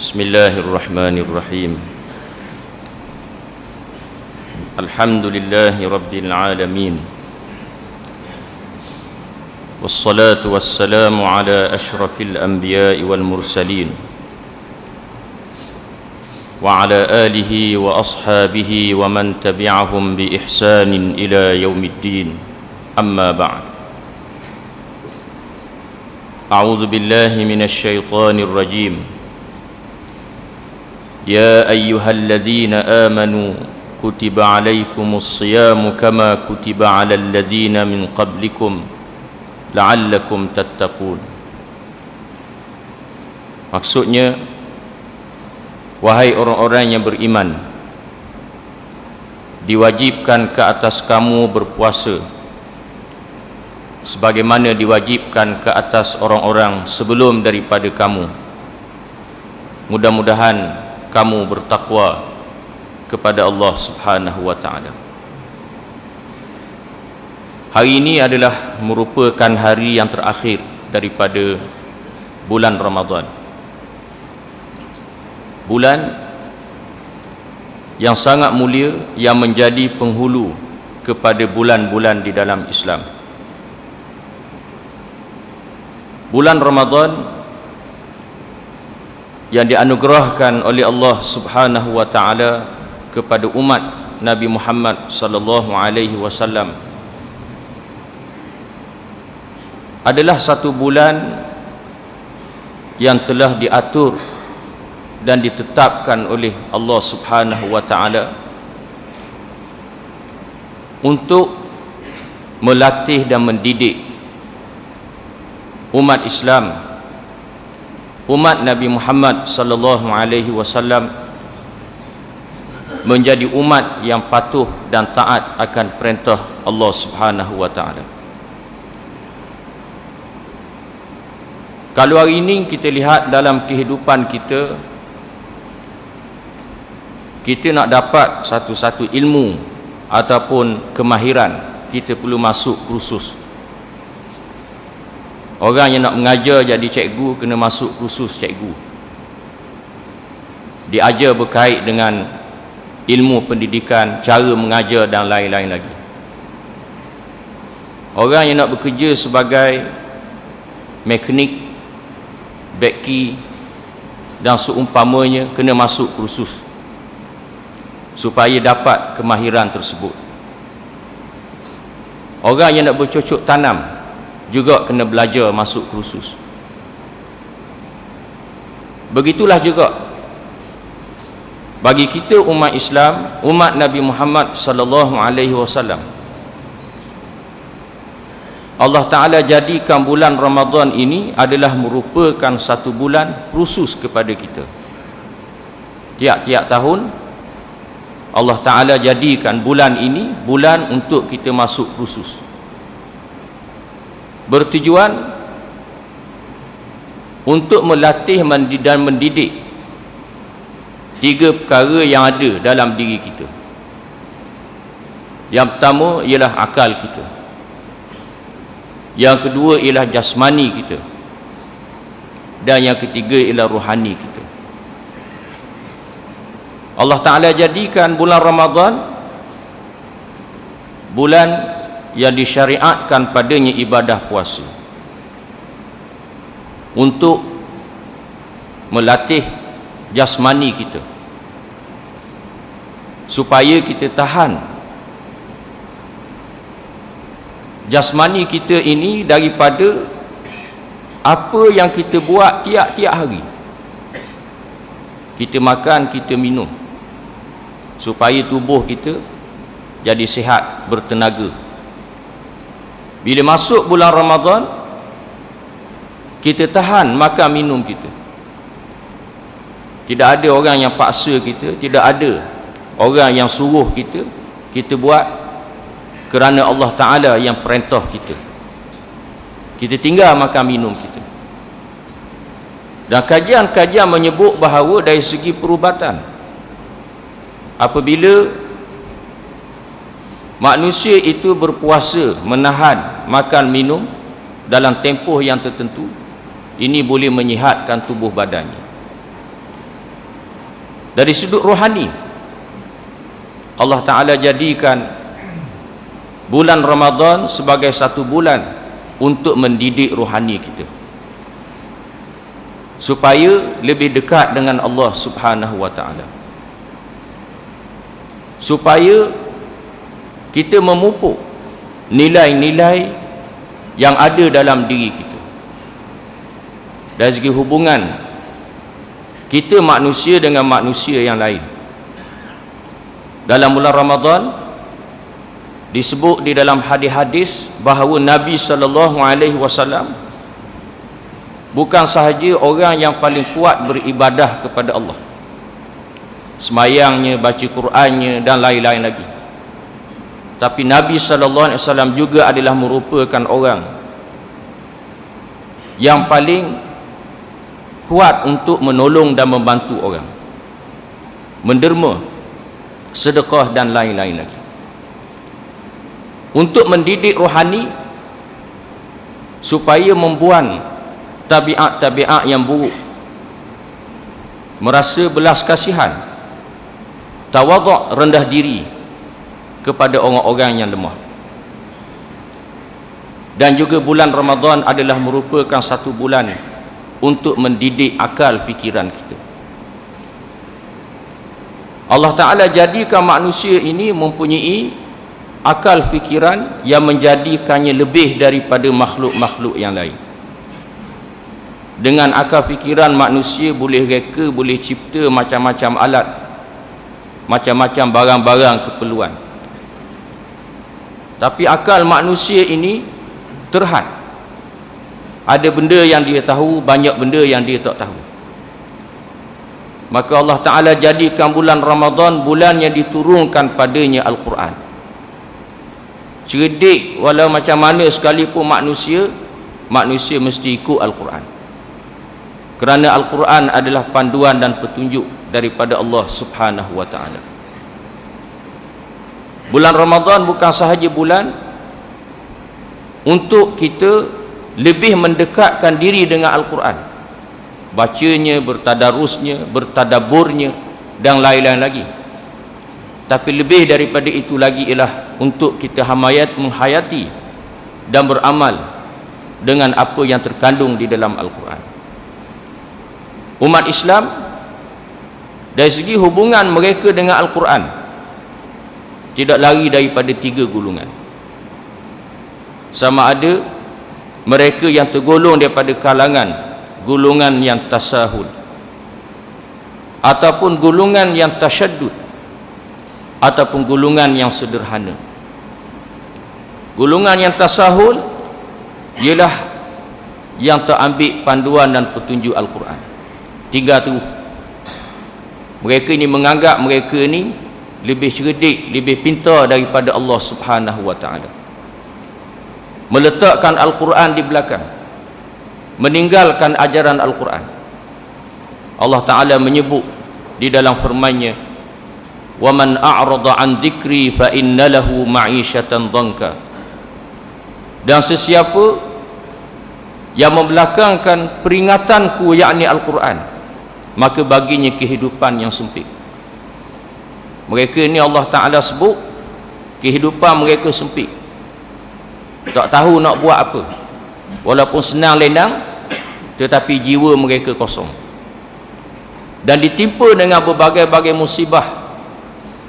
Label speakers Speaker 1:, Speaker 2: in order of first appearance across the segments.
Speaker 1: بسم الله الرحمن الرحيم. الحمد لله رب العالمين. والصلاة والسلام على أشرف الأنبياء والمرسلين. وعلى آله وأصحابه ومن تبعهم بإحسان إلى يوم الدين. أما بعد. أعوذ بالله من الشيطان الرجيم. يا أيها الذين آمنوا كتب عليكم الصيام كما كتب على الذين من قبلكم لعلكم تتقون Maksudnya Wahai orang-orang yang beriman Diwajibkan ke atas kamu berpuasa Sebagaimana diwajibkan ke atas orang-orang sebelum daripada kamu Mudah-mudahan kamu bertakwa kepada Allah Subhanahu wa taala. Hari ini adalah merupakan hari yang terakhir daripada bulan Ramadan. Bulan yang sangat mulia yang menjadi penghulu kepada bulan-bulan di dalam Islam. Bulan Ramadan yang dianugerahkan oleh Allah Subhanahu wa taala kepada umat Nabi Muhammad sallallahu alaihi wasallam. Adalah satu bulan yang telah diatur dan ditetapkan oleh Allah Subhanahu wa taala untuk melatih dan mendidik umat Islam umat Nabi Muhammad sallallahu alaihi wasallam menjadi umat yang patuh dan taat akan perintah Allah Subhanahu wa taala. Kalau hari ini kita lihat dalam kehidupan kita kita nak dapat satu-satu ilmu ataupun kemahiran kita perlu masuk kursus Orang yang nak mengajar jadi cikgu kena masuk kursus cikgu. Diajar berkait dengan ilmu pendidikan, cara mengajar dan lain-lain lagi. Orang yang nak bekerja sebagai mekanik, beki dan seumpamanya kena masuk kursus supaya dapat kemahiran tersebut. Orang yang nak bercocok tanam juga kena belajar masuk kursus. Begitulah juga bagi kita umat Islam umat Nabi Muhammad sallallahu alaihi wasallam. Allah Taala jadikan bulan Ramadan ini adalah merupakan satu bulan khusus kepada kita. Tiap-tiap tahun Allah Taala jadikan bulan ini bulan untuk kita masuk khusus bertujuan untuk melatih dan mendidik tiga perkara yang ada dalam diri kita. Yang pertama ialah akal kita. Yang kedua ialah jasmani kita. Dan yang ketiga ialah rohani kita. Allah Ta'ala jadikan bulan Ramadan bulan yang disyariatkan padanya ibadah puasa. Untuk melatih jasmani kita. Supaya kita tahan jasmani kita ini daripada apa yang kita buat tiap-tiap hari. Kita makan, kita minum. Supaya tubuh kita jadi sihat, bertenaga bila masuk bulan Ramadan kita tahan makan minum kita. Tidak ada orang yang paksa kita tidak ada orang yang suruh kita kita buat kerana Allah Ta'ala yang perintah kita. Kita tinggal makan minum kita. Dan kajian-kajian menyebut bahawa dari segi perubatan apabila manusia itu berpuasa menahan makan minum dalam tempoh yang tertentu. Ini boleh menyihatkan tubuh badannya. Dari sudut rohani Allah Ta'ala jadikan bulan Ramadan sebagai satu bulan untuk mendidik rohani kita. Supaya lebih dekat dengan Allah Subhanahu wa taala. Supaya kita memupuk nilai-nilai yang ada dalam diri kita. Dari segi hubungan kita manusia dengan manusia yang lain. Dalam bulan Ramadan disebut di dalam hadis-hadis bahawa Nabi sallallahu alaihi wasallam bukan sahaja orang yang paling kuat beribadah kepada Allah. Semayangnya baca Qurannya dan lain-lain lagi tapi Nabi sallallahu alaihi wasallam juga adalah merupakan orang yang paling kuat untuk menolong dan membantu orang. Menderma sedekah dan lain-lain lagi. Untuk mendidik rohani supaya membuang tabiat-tabiat yang buruk. Merasa belas kasihan. Tawaduk rendah diri kepada orang-orang yang lemah. Dan juga bulan Ramadan adalah merupakan satu bulan untuk mendidik akal fikiran kita. Allah Ta'ala jadikan manusia ini mempunyai akal fikiran yang menjadikannya lebih daripada makhluk-makhluk yang lain. Dengan akal fikiran manusia boleh reka, boleh cipta macam-macam alat macam-macam barang-barang keperluan tapi akal manusia ini terhad. Ada benda yang dia tahu, banyak benda yang dia tak tahu. Maka Allah Ta'ala jadikan bulan Ramadan bulan yang diturunkan padanya Al-Quran. Cerdik walau macam mana sekalipun manusia manusia mesti ikut Al-Quran. Kerana Al-Quran adalah panduan dan petunjuk daripada Allah Subhanahu Wa Ta'ala bulan Ramadan bukan sahaja bulan untuk kita lebih mendekatkan diri dengan Al-Quran bacanya, bertadarusnya, bertadaburnya dan lain-lain lagi. Tapi lebih daripada itu lagi ialah untuk kita hamayat menghayati dan beramal dengan apa yang terkandung di dalam Al-Quran. Umat Islam dari segi hubungan mereka dengan Al-Quran tidak lari daripada tiga gulungan. Sama ada mereka yang tergolong daripada kalangan gulungan yang tasahul ataupun gulungan yang tasyaddud ataupun gulungan yang sederhana. Gulungan yang tasahul ialah yang terambil panduan dan petunjuk Al-Quran. Tiga tu mereka ini menganggap mereka ini lebih cerdik, lebih pintar daripada Allah Subhanahu wa taala. Meletakkan Al-Quran di belakang. Meninggalkan ajaran Al-Quran. Allah Taala menyebut di dalam firman-Nya, "Wa man a'rada 'an dhikri fa inna lahu ma'ishatan dhanka." Dan sesiapa yang membelakangkan peringatanku yakni Al-Quran maka baginya kehidupan yang sempit mereka ini Allah Ta'ala sebut kehidupan mereka sempit. Tak tahu nak buat apa. Walaupun senang lenang tetapi jiwa mereka kosong. Dan ditimpa dengan berbagai-bagai musibah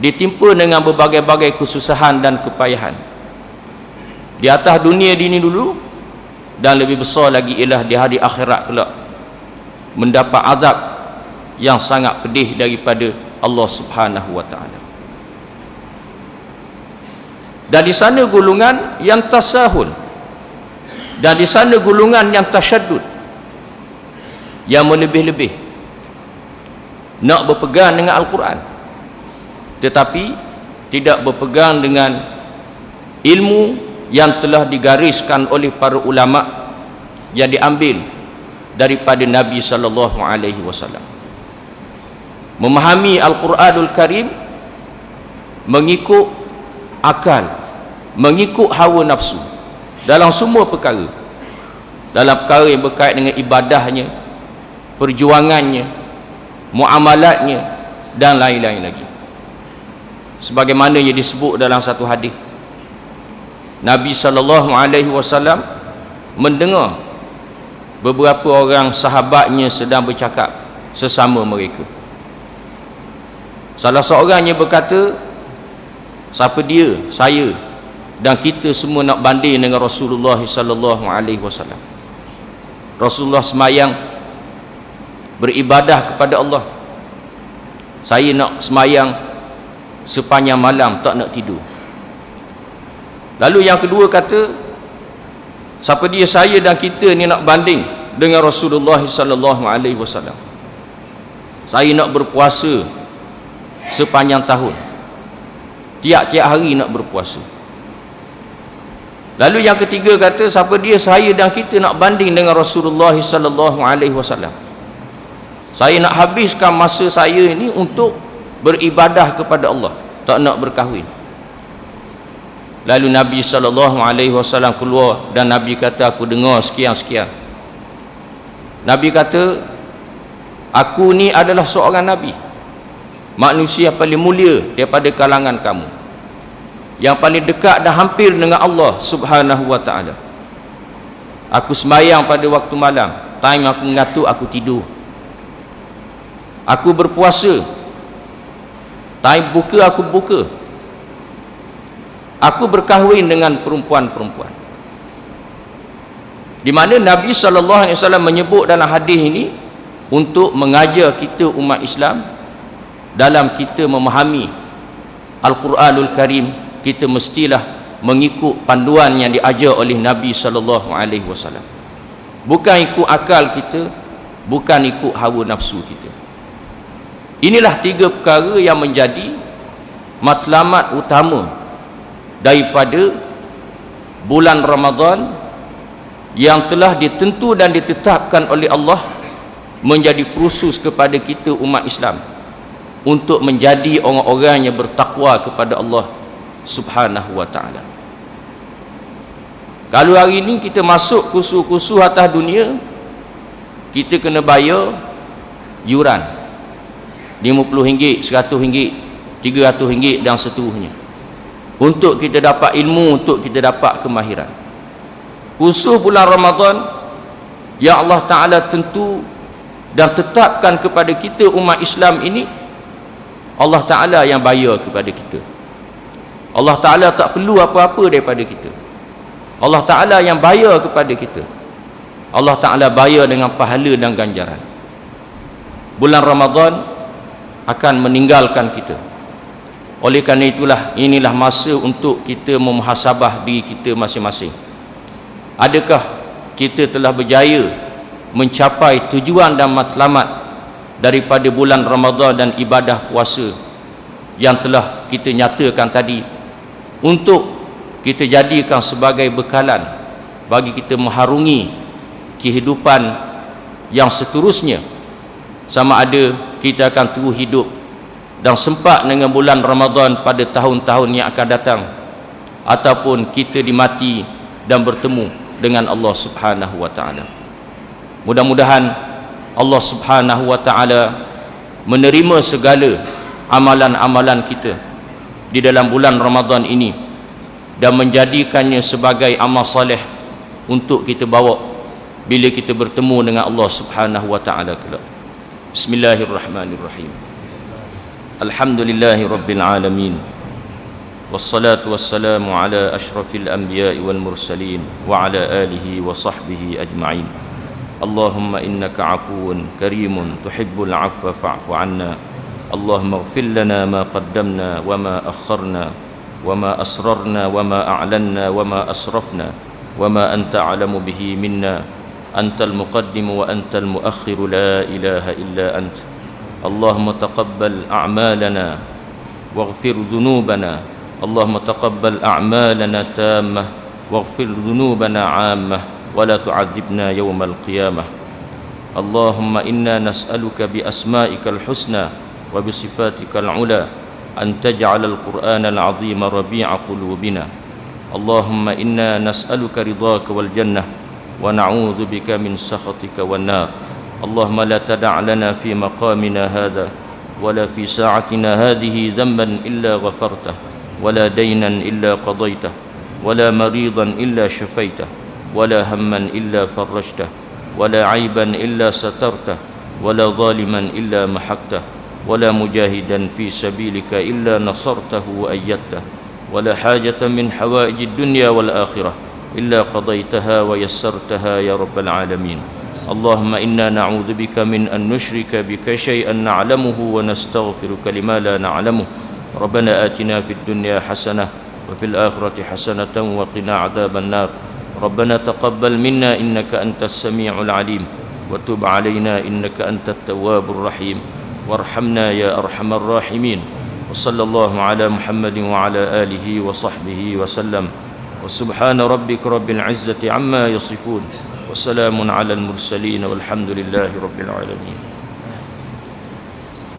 Speaker 1: ditimpa dengan berbagai-bagai kesusahan dan kepayahan. Di atas dunia ini dulu dan lebih besar lagi ialah di hari akhirat kelak mendapat azab yang sangat pedih daripada Allah subhanahu wa ta'ala. Dan di sana gulungan yang tasahul. Dan di sana gulungan yang tasyaddud. Yang melebih-lebih. Nak berpegang dengan Al-Quran. Tetapi tidak berpegang dengan ilmu yang telah digariskan oleh para ulama yang diambil daripada Nabi sallallahu alaihi wasallam memahami Al-Quranul Karim mengikut akal mengikut hawa nafsu dalam semua perkara. Dalam perkara yang berkait dengan ibadahnya perjuangannya muamalatnya dan lain-lain lagi. Sebagaimana yang disebut dalam satu hadis. Nabi sallallahu alaihi wasallam mendengar beberapa orang sahabatnya sedang bercakap sesama mereka salah seorangnya berkata siapa dia? Saya. Dan kita semua nak banding dengan Rasulullah sallallahu alaihi wasallam. Rasulullah semayang beribadah kepada Allah. Saya nak semayang sepanjang malam tak nak tidur. Lalu yang kedua kata siapa dia? Saya dan kita ni nak banding dengan Rasulullah sallallahu alaihi wasallam. Saya nak berpuasa sepanjang tahun tiap-tiap hari nak berpuasa Lalu yang ketiga kata siapa dia saya dan kita nak banding dengan Rasulullah sallallahu alaihi wasallam. Saya nak habiskan masa saya ini untuk beribadah kepada Allah, tak nak berkahwin. Lalu Nabi sallallahu alaihi wasallam keluar dan Nabi kata aku dengar sekian-sekian. Nabi kata aku ni adalah seorang nabi. Manusia paling mulia daripada kalangan kamu. Yang paling dekat dan hampir dengan Allah subhanahu wa ta'ala. Aku semayang pada waktu malam. Time aku mengatuk aku tidur. Aku berpuasa. Time buka aku buka. Aku berkahwin dengan perempuan-perempuan. Di mana Nabi SAW menyebut dalam hadis ini untuk mengajar kita umat Islam dalam kita memahami Al-Quranul Karim kita mestilah mengikut panduan yang diajar oleh Nabi sallallahu alaihi wasallam. Bukan ikut akal kita, bukan ikut hawa nafsu kita. Inilah tiga perkara yang menjadi matlamat utama daripada bulan Ramadan yang telah ditentu dan ditetapkan oleh Allah menjadi khusus kepada kita umat Islam untuk menjadi orang-orang yang bertakwa kepada Allah subhanahu wa ta'ala. Kalau hari ini kita masuk kusu-kusu atas dunia kita kena bayar yuran. RM50, RM100, RM300 dan seterusnya. Untuk kita dapat ilmu untuk kita dapat kemahiran. Khusus bulan Ramadan yang Allah Ta'ala tentu dan tetapkan kepada kita umat Islam ini Allah Ta'ala yang bayar kepada kita. Allah Ta'ala tak perlu apa-apa daripada kita. Allah Ta'ala yang bayar kepada kita. Allah Ta'ala bayar dengan pahala dan ganjaran. Bulan Ramadan akan meninggalkan kita. Oleh kerana itulah inilah masa untuk kita memuhasabah diri kita masing-masing. Adakah kita telah berjaya mencapai tujuan dan matlamat daripada bulan Ramadan dan ibadah puasa yang telah kita nyatakan tadi untuk kita jadikan sebagai bekalan bagi kita mengharungi kehidupan yang seterusnya sama ada kita akan terus hidup dan sempat dengan bulan Ramadan pada tahun-tahun yang akan datang ataupun kita dimati dan bertemu dengan Allah Subhanahu wa taala. Mudah-mudahan Allah Subhanahu wa taala menerima segala amalan-amalan kita di dalam bulan Ramadan ini dan menjadikannya sebagai amal soleh untuk kita bawa bila kita bertemu dengan Allah Subhanahu wa taala kelak. Bismillahirrahmanirrahim. Alhamdulillahi rabbil alamin. Wassalatu wassalamu ala asyrafil anbiya'i wal mursalin wa ala alihi wa sahbihi ajma'in. Allahumma innaka afuwun karimun tuhibbul afwa fa'fu 'anna. اللهم اغفر لنا ما قدمنا وما أخرنا وما أسررنا وما أعلنا وما أسرفنا وما أنت أعلم به منا. أنت المقدم وأنت المؤخر لا إله إلا أنت. اللهم تقبل أعمالنا واغفر ذنوبنا. اللهم تقبل أعمالنا تامة واغفر ذنوبنا عامة. ولا تعذبنا يوم القيامة. اللهم إنا نسألك بأسمائك الحسنى وبصفاتك العلى أن تجعل القرآن العظيم ربيع قلوبنا. اللهم إنا نسألك رضاك والجنة ونعوذ بك من سخطك والنار. اللهم لا تدع لنا في مقامنا هذا ولا في ساعتنا هذه ذنبا إلا غفرته ولا دينا إلا قضيته ولا مريضا إلا شفيته. ولا هما إلا فرجته ولا عيبا إلا سترته ولا ظالما إلا محكته ولا مجاهدا في سبيلك إلا نصرته وأيدته ولا حاجة من حوائج الدنيا والآخرة إلا قضيتها ويسرتها يا رب العالمين. اللهم إنا نعوذ بك من أن نشرك بك شيئا نعلمه ونستغفرك لما لا نعلمه. ربنا آتنا في الدنيا حسنة وفي الآخرة حسنة وقنا عذاب النار. ربنا تقبل منا إنك أنت السميع العليم وتب علينا إنك أنت التواب الرحيم. وارحمنا يا أرحم الراحمين. وصلى الله على محمد وعلى آله وصحبه وسلم. وسبحان ربك رب العزة عما يصفون. وسلام على المرسلين والحمد لله رب العالمين.